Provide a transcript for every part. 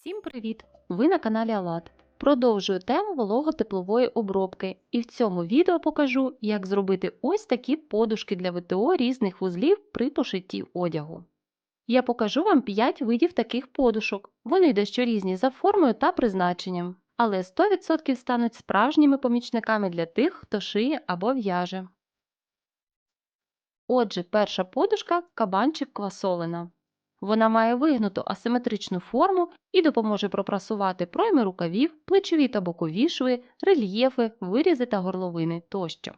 Всім привіт! Ви на каналі Алат. Продовжую тему вологотеплової обробки і в цьому відео покажу, як зробити ось такі подушки для ВТО різних вузлів при пошитті одягу. Я покажу вам 5 видів таких подушок. Вони дещо різні за формою та призначенням, але 100% стануть справжніми помічниками для тих, хто шиє або в'яже. Отже, перша подушка кабанчик квасолина. Вона має вигнуту асиметричну форму і допоможе пропрасувати пройми рукавів, плечові та бокові шви, рельєфи, вирізи та горловини тощо.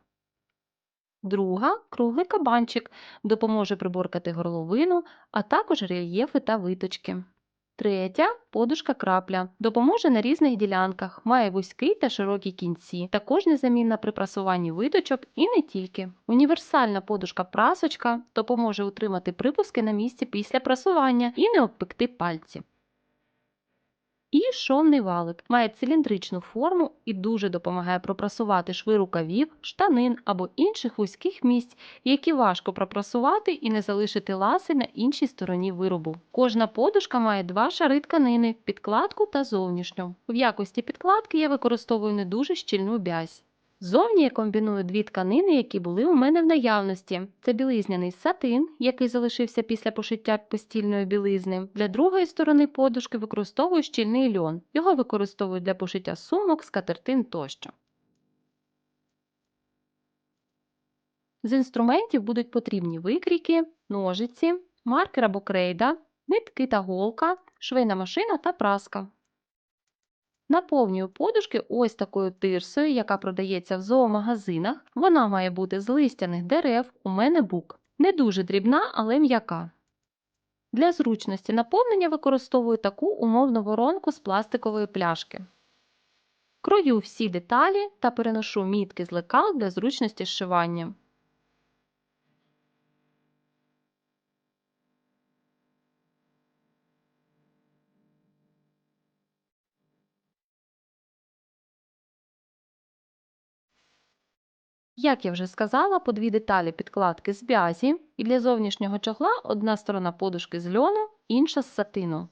Друга круглий кабанчик допоможе приборкати горловину, а також рельєфи та виточки. Третя подушка крапля допоможе на різних ділянках, має вузький та широкі кінці, також незамінна при прасуванні виточок і не тільки. Універсальна подушка прасочка допоможе утримати припуски на місці після прасування і не обпекти пальці. І шовний валик має циліндричну форму і дуже допомагає пропрасувати шви рукавів, штанин або інших вузьких місць, які важко пропрасувати і не залишити ласи на іншій стороні виробу. Кожна подушка має два шари тканини підкладку та зовнішню. В якості підкладки я використовую не дуже щільну бязь. Зовні я комбіную дві тканини, які були у мене в наявності. Це білизняний сатин, який залишився після пошиття постільної білизни. Для другої сторони подушки використовую щільний льон. Його використовують для пошиття сумок, скатертин тощо. З інструментів будуть потрібні викрійки, ножиці, маркер або крейда, нитки та голка, швейна машина та праска. Наповнюю подушки ось такою тирсою, яка продається в зоомагазинах. Вона має бути з листяних дерев, у мене бук. Не дуже дрібна, але м'яка. Для зручності наповнення використовую таку умовну воронку з пластикової пляшки. Крою всі деталі та переношу мітки з лекал для зручності зшивання. Як я вже сказала, по дві деталі підкладки з в'язі, і для зовнішнього чохла одна сторона подушки з льону, інша з сатину.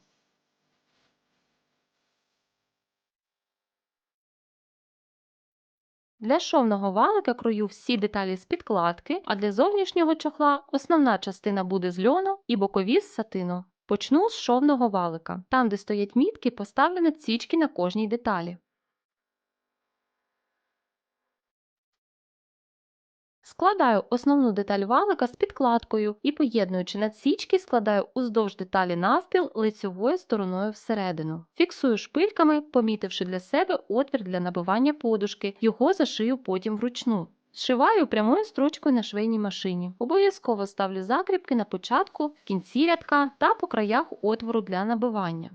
Для шовного валика крою всі деталі з підкладки, а для зовнішнього чохла основна частина буде з льону і бокові з сатину. Почну з шовного валика. Там, де стоять мітки, поставлені цічки на кожній деталі. Складаю основну деталь валика з підкладкою і, поєднуючи надсічки, складаю уздовж деталі навпіл лицьовою стороною всередину. Фіксую шпильками, помітивши для себе отвір для набивання подушки, його зашию потім вручну. Зшиваю прямою строчкою на швейній машині. Обов'язково ставлю закріпки на початку, в кінці рядка та по краях отвору для набивання.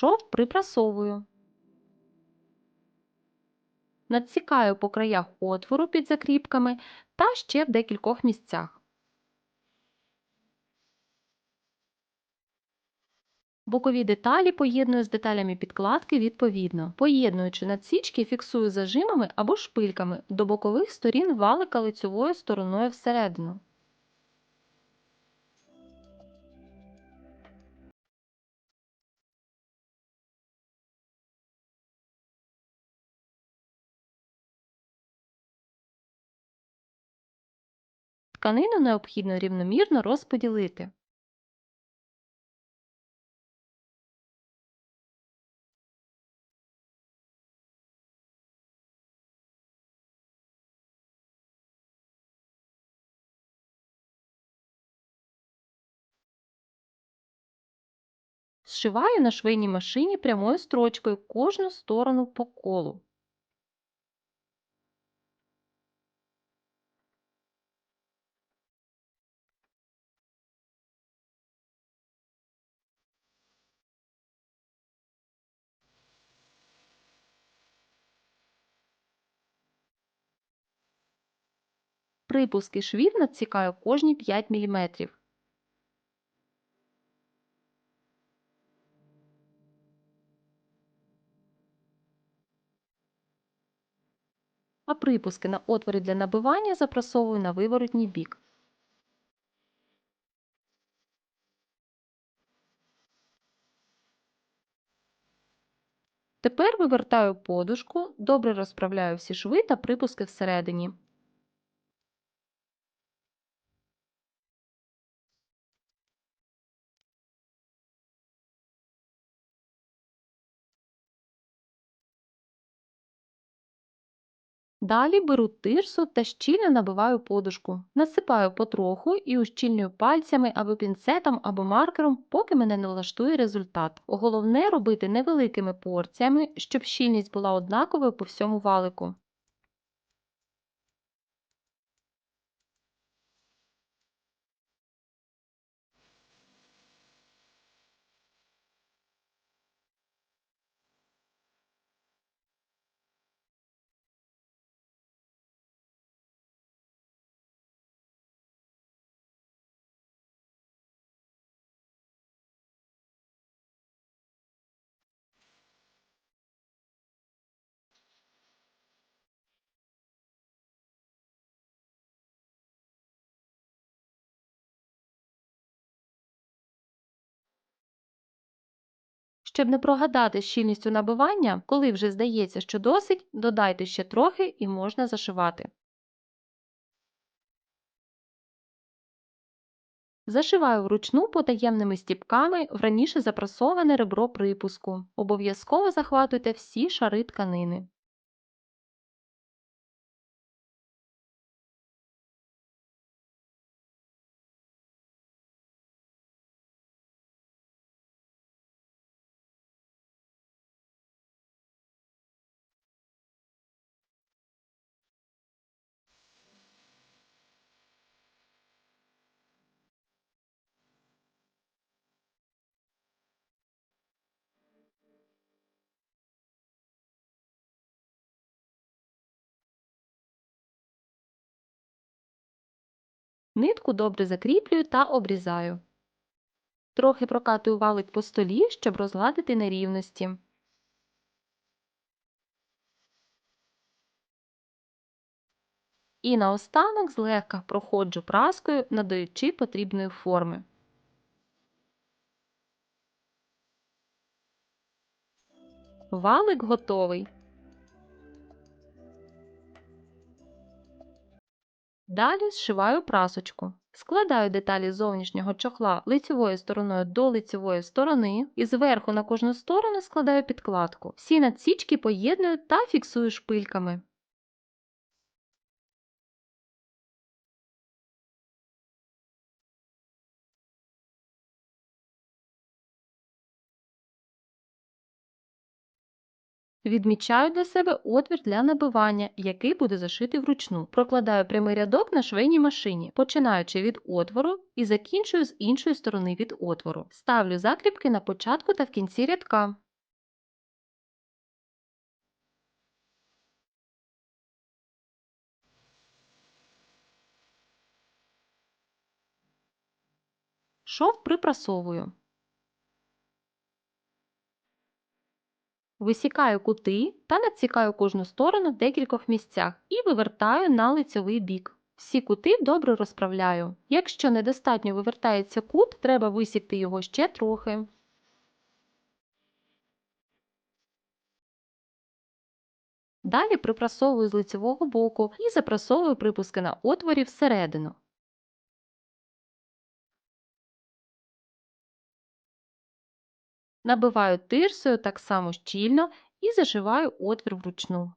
Шов припрасовую. Надсікаю по краях отвору під закріпками та ще в декількох місцях. Бокові деталі поєдную з деталями підкладки відповідно. Поєднуючи надсічки, фіксую зажимами або шпильками до бокових сторін валика лицьовою стороною всередину. Тканину необхідно рівномірно розподілити. Зшиваю на швейній машині прямою строчкою кожну сторону по колу. Припуски швів надсікаю кожні 5 мм. а припуски на отворі для набивання запрасовую на виворотній бік. Тепер вивертаю подушку, добре розправляю всі шви та припуски всередині. Далі беру тирсу та щільно набиваю подушку. Насипаю потроху і ущільнюю пальцями або пінцетом, або маркером, поки мене не влаштує результат. Головне робити невеликими порціями, щоб щільність була однаковою по всьому валику. Щоб не прогадати щільністю набивання, коли вже здається, що досить, додайте ще трохи і можна зашивати. Зашиваю вручну потаємними стіпками в раніше запрасоване ребро припуску. Обов'язково захватуйте всі шари тканини. Нитку добре закріплюю та обрізаю. Трохи прокатую валик по столі, щоб розгладити нерівності. І наостанок злегка проходжу праскою, надаючи потрібної форми. Валик готовий. Далі зшиваю прасочку. Складаю деталі зовнішнього чохла лицевою стороною до лицевої сторони і зверху на кожну сторону складаю підкладку. Всі надсічки поєдную та фіксую шпильками. Відмічаю для себе отвір для набивання, який буде зашитий вручну. Прокладаю прямий рядок на швейній машині, починаючи від отвору і закінчую з іншої сторони від отвору. Ставлю закріпки на початку та в кінці рядка. Шов припрасовую. Висікаю кути та надсікаю кожну сторону в декількох місцях і вивертаю на лицьовий бік. Всі кути добре розправляю. Якщо недостатньо вивертається кут, треба висікти його ще трохи. Далі припрасовую з лицевого боку і запрасовую припуски на отворі всередину. Набиваю тирсою так само щільно і зашиваю отвір вручну.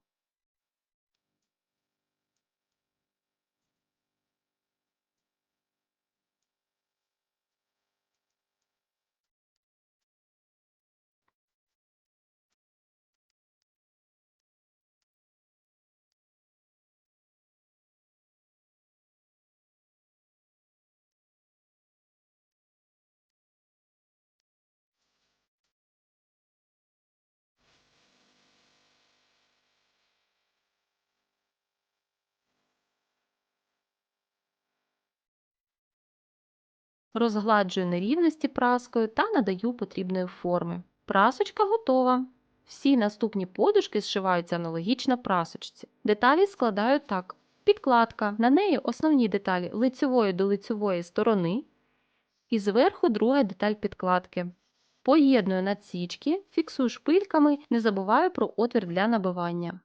Розгладжую нерівності праскою та надаю потрібної форми. Прасочка готова. Всі наступні подушки зшиваються аналогічно прасочці. Деталі складаю так. Підкладка. На неї основні деталі лицьової до лицьової сторони і зверху друга деталь підкладки. Поєдную надсічки, фіксую шпильками, не забуваю про отвір для набивання.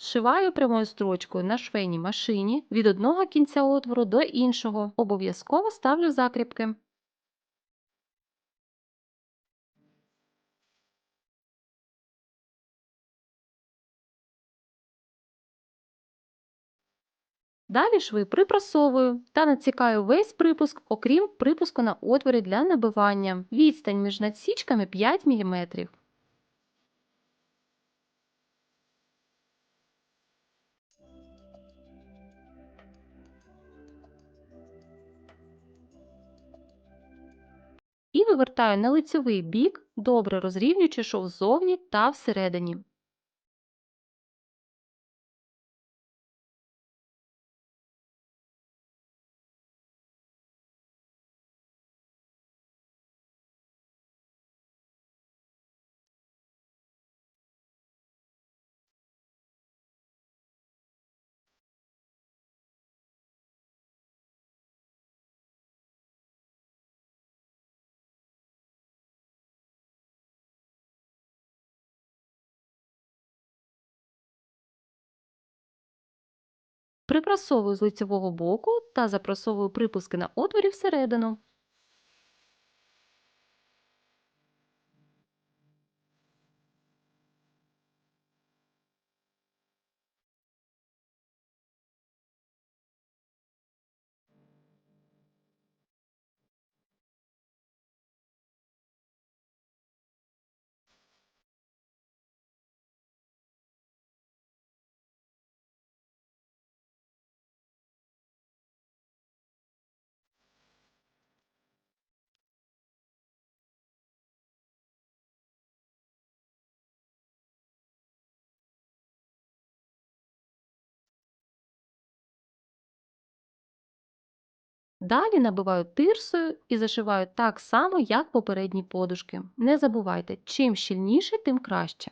Зшиваю прямою строчкою на швейній машині від одного кінця отвору до іншого. Обов'язково ставлю закріпки. Далі шви припрасовую та надсікаю весь припуск, окрім припуску на отворі для набивання. Відстань між надсічками 5 мм. Вивертаю на лицьовий бік, добре розрівнюючи шов ззовні та всередині. Припрасовую з лицевого боку та запрасовую припуски на отворі всередину. Далі набиваю тирсою і зашиваю так само, як попередні подушки. Не забувайте, чим щільніше, тим краще.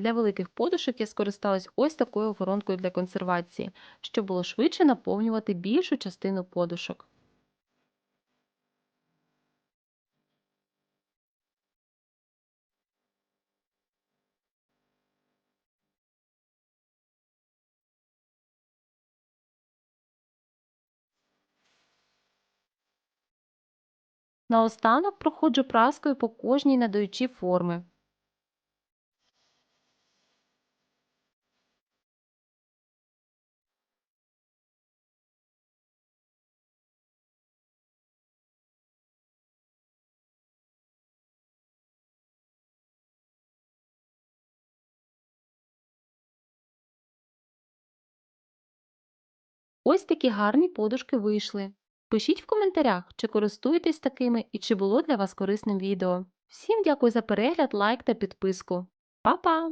Для великих подушок я скористалась ось такою воронкою для консервації, щоб було швидше наповнювати більшу частину подушок. Наостанок проходжу праскою по кожній надаючі форми. Ось такі гарні подушки вийшли. Пишіть в коментарях, чи користуєтесь такими і чи було для вас корисним відео. Всім дякую за перегляд, лайк та підписку. Па-па!